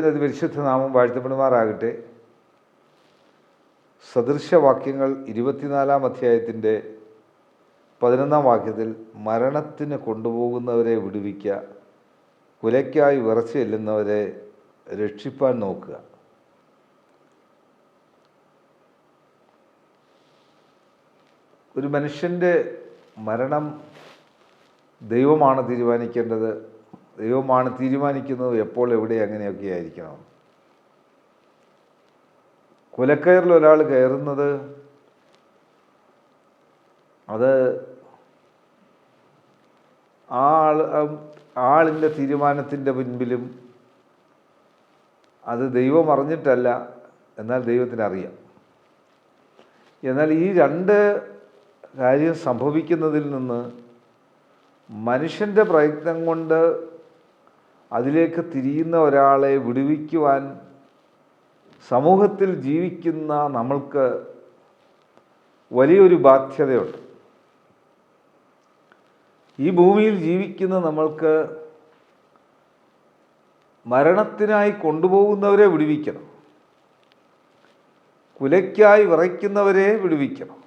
ദൈവത്തിന്റെ അതിപരിശുദ്ധ നാമം വാഴ്ത്തപ്പെടുമാറാകട്ടെ. സദൃശവാക്യങ്ങൾ ഇരുപത്തിനാലാം അധ്യായത്തിന്റെ പതിനൊന്നാം വാക്യത്തിൽ മരണത്തിന് കൊണ്ടുപോകുന്നവരെ വിടുവിക്കുക കുലയ്ക്കായി വിറച്ച് ചെല്ലുന്നവരെ രക്ഷിപ്പാൻ നോക്കുക. ഒരു മനുഷ്യന്റെ മരണം ദൈവമാണ് തീരുമാനിക്കേണ്ടത്. ദൈവമാണ് തീരുമാനിക്കുന്നത് എപ്പോൾ എവിടെ അങ്ങനെയൊക്കെ ആയിരിക്കണം. കുലക്കയറിൽ ഒരാൾ കയറുന്നത് അത് ആ ആൾ ആളിന്റെ തീരുമാനത്തിന്റെ മുൻപിലും അത് ദൈവം അറിഞ്ഞിട്ടല്ല എന്നാൽ ദൈവത്തിന് അറിയാം. എന്നാൽ ഈ രണ്ട് കാര്യം സംഭവിക്കുന്നതിൽ നിന്ന് മനുഷ്യന്റെ പ്രയത്നം കൊണ്ട് അതിലേക്ക് തിരിയുന്ന ഒരാളെ വിടുവിക്കുവാൻ സമൂഹത്തിൽ ജീവിക്കുന്ന നമ്മൾക്ക് വലിയൊരു ബാധ്യതയുണ്ട്. ഈ ഭൂമിയിൽ ജീവിക്കുന്ന നമ്മൾക്ക് മരണത്തിനായി കൊണ്ടുപോകുന്നവരെ വിടുവിക്കണം. കുലയ്ക്കായി വിറയ്ക്കുന്നവരെ വിടുവിക്കണം.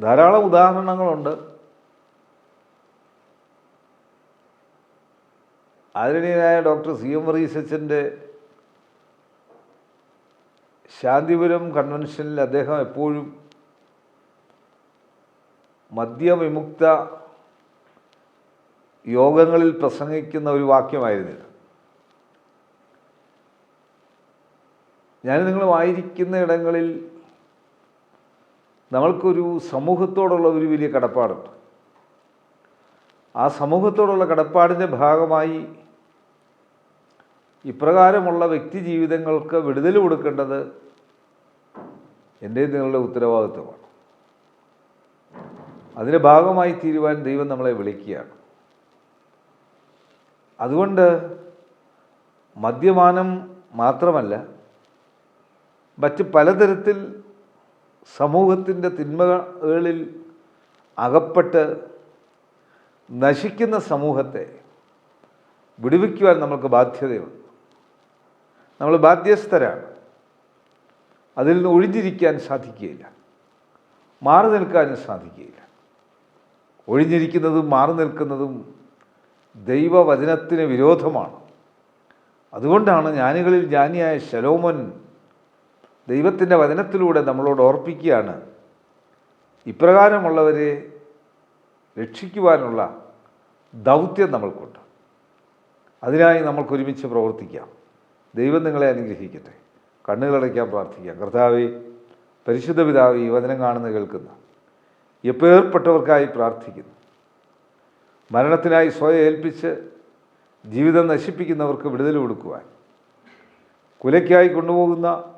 ധാരാളം ഉദാഹരണങ്ങളുണ്ട്. ആദരണീയനായ ഡോക്ടർ സി എം റീസച്ചന്റെ ശാന്തിപുരം കൺവെൻഷനിൽ അദ്ദേഹം എപ്പോഴും മദ്യവിമുക്ത യോഗങ്ങളിൽ പ്രസംഗിക്കുന്ന ഒരു വാക്യമായിരുന്നില്ല. ഞാൻ നിങ്ങൾ വായിരിക്കുന്ന ഇടങ്ങളിൽ നമ്മൾക്കൊരു സമൂഹത്തോടുള്ള ഒരു വലിയ കടപ്പാടുണ്ട്. ആ സമൂഹത്തോടുള്ള കടപ്പാടിന്റെ ഭാഗമായി ഇപ്രകാരമുള്ള വ്യക്തി ജീവിതങ്ങൾക്ക് വിടുതൽ കൊടുക്കേണ്ടത് എന്റെ നിങ്ങളുടെ ഉത്തരവാദിത്വമാണ്. അതിന്റെ ഭാഗമായി തീരുവാൻ ദൈവം നമ്മളെ വിളിക്കുകയാണ്. അതുകൊണ്ട് മദ്യപാനം മാത്രമല്ല മറ്റ് പലതരത്തിൽ സമൂഹത്തിന്റെ തിന്മകളിൽ അകപ്പെട്ട് നശിക്കുന്ന സമൂഹത്തെ വിടുവിക്കുവാൻ നമ്മൾക്ക് ബാധ്യതയുണ്ട്. നമ്മൾ ബാധ്യസ്ഥരാണ്. അതിൽ നിന്ന് ഒഴിഞ്ഞിരിക്കാൻ സാധിക്കുകയില്ല. മാറി നിൽക്കാനും സാധിക്കുകയില്ല. ഒഴിഞ്ഞിരിക്കുന്നതും മാറി നിൽക്കുന്നതും ദൈവവചനത്തിന് വിരോധമാണ്. അതുകൊണ്ടാണ് ജ്ഞാനികളിൽ ജ്ഞാനിയായ ശലോമൻ ദൈവത്തിന്റെ വചനത്തിലൂടെ നമ്മളോട് ഓർപ്പിക്കുകയാണ് ഇപ്രകാരമുള്ളവരെ രക്ഷിക്കുവാനുള്ള ദൗത്യം നമ്മൾക്കുണ്ട്. അതിനായി നമ്മൾക്ക് ഒരുമിച്ച് പ്രവർത്തിക്കാം. ദൈവം നിങ്ങളെ അനുഗ്രഹിക്കട്ടെ. കണ്ണുകളടയ്ക്കാൻ പ്രാർത്ഥിക്കാം. കർത്താവെ പരിശുദ്ധ പിതാവ് ഈ വചനം കാണുന്ന കേൾക്കുന്ന എപ്പേർപ്പെട്ടവർക്കായി പ്രാർത്ഥിക്കുന്നു. മരണത്തിനായി സ്വയം ഏൽപ്പിച്ച് ജീവിതം നശിപ്പിക്കുന്നവർക്ക് വിടുതൽ കൊടുക്കുവാൻ. കുലയ്ക്കായി കൊണ്ടുപോകുന്ന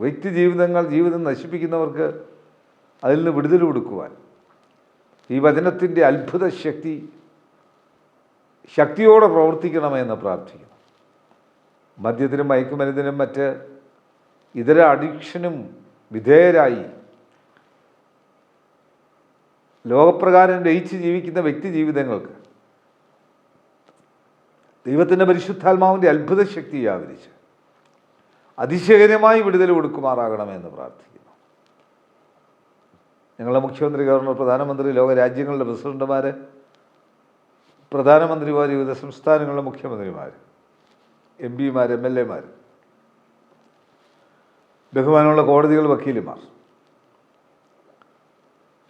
വ്യക്തി ജീവിതങ്ങൾ ജീവിതം നശിപ്പിക്കുന്നവർക്ക് അതിൽ നിന്ന് വിടുതൽ കൊടുക്കുവാൻ. ഈ വചനത്തിന്റെ അത്ഭുത ശക്തി ശക്തിയോടെ പ്രവർത്തിക്കണമെന്ന് പ്രാർത്ഥിക്കുന്നു. മദ്യത്തിനും മയക്കുമരുന്നിനും മറ്റ് ഇതര അഡിക്ഷനും വിധേയരായി ലോകപ്രകാരം ലയിച്ച് ജീവിക്കുന്ന വ്യക്തി ജീവിതങ്ങൾക്ക് ദൈവത്തിന്റെ പരിശുദ്ധാത്മാവിന്റെ അത്ഭുത ശക്തി വ്യാപരിച്ച് അതിശയകരമായി വിടുതൽ കൊടുക്കുമാറാകണമെന്ന് പ്രാർത്ഥിക്കുന്നു. ഞങ്ങളുടെ മുഖ്യമന്ത്രി ഗവർണർ പ്രധാനമന്ത്രി ലോകരാജ്യങ്ങളുടെ പ്രസിഡന്റുമാർ പ്രധാനമന്ത്രിമാർ വിവിധ സംസ്ഥാനങ്ങളിലെ മുഖ്യമന്ത്രിമാർ എം പിമാർ എം എൽ എമാർ ബഹുമാനമുള്ള കോടതികൾ വക്കീലുമാർ.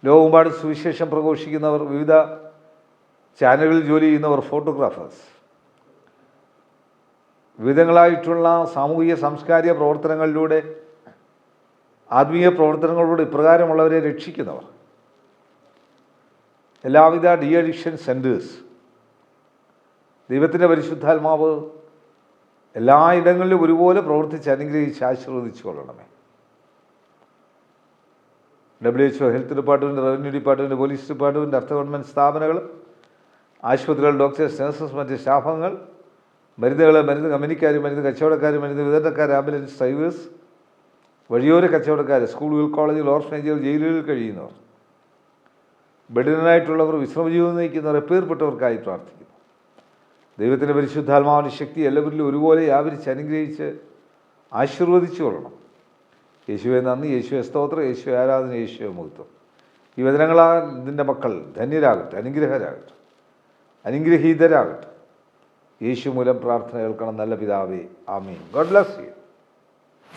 ലോകമ്പാട് സുവിശേഷം പ്രഘോഷിക്കുന്നവർ വിവിധ ചാനലുകളിൽ ജോലി ചെയ്യുന്നവർ ഫോട്ടോഗ്രാഫേഴ്സ്. വിവിധങ്ങളായിട്ടുള്ള സാമൂഹിക സാംസ്കാരിക പ്രവർത്തനങ്ങളിലൂടെ ആത്മീയ പ്രവർത്തനങ്ങളിലൂടെ ഇപ്രകാരമുള്ളവരെ രക്ഷിക്കുന്നവർ. എല്ലാവിധ ഡി അഡിക്ഷൻ സെന്റേഴ്സ് ദൈവത്തിന്റെ പരിശുദ്ധാത്മാവ് എല്ലായിടങ്ങളിലും ഒരുപോലെ പ്രവർത്തിച്ച് അനുഗ്രഹിച്ച് ആശീർവദിച്ചു കൊള്ളണമേ W H O health department revenue department police department അർത്ഥ ഗവൺമെന്റ് സ്ഥാപനങ്ങൾ ആശുപത്രികൾ ഡോക്ടേഴ്സ് നഴ്സസ് മറ്റ് സ്റ്റാഫംഗങ്ങൾ മരുന്നുകൾ മരുന്ന് കമ്പനിക്കാർ മരുന്ന് കച്ചവടക്കാർ മരുന്ന് വിതരണക്കാർ ആംബുലൻസ് ഡ്രൈവേഴ്സ് വഴിയോര കച്ചവടക്കാർ സ്കൂളുകൾ കോളേജുകൾ ഓർഫനേജുകൾ ജയിലുകളിൽ കഴിയുന്നവർ ബെഡിനായിട്ടുള്ളവർ വിശ്രമജീവിതം നയിക്കുന്നവർ എപ്പേർപ്പെട്ടവർക്കായി പ്രാർത്ഥിക്കുന്നു. ദൈവത്തിന്റെ പരിശുദ്ധാത്മാവിന്റെ ശക്തി എല്ലാവരിലും ഒരുപോലെ വ്യാപരിച്ച് അനുഗ്രഹിച്ച് ആശീർവദിച്ചു കൊള്ളണം. യേശുവെ നന്ദി യേശുവെ സ്തോത്രം യേശുവെ ആരാധന യേശുവെ മുഹത്വം ഈ വചനങ്ങളാൽ ഇതിന്റെ മക്കൾ ധന്യരാകട്ടെ അനുഗ്രഹരാകട്ടെ അനുഗ്രഹീതരാകട്ടെ. യേശു മൂലം പ്രാർത്ഥന കേൾക്കണം. നല്ല പിതാവേ ആമീൻ. God bless you.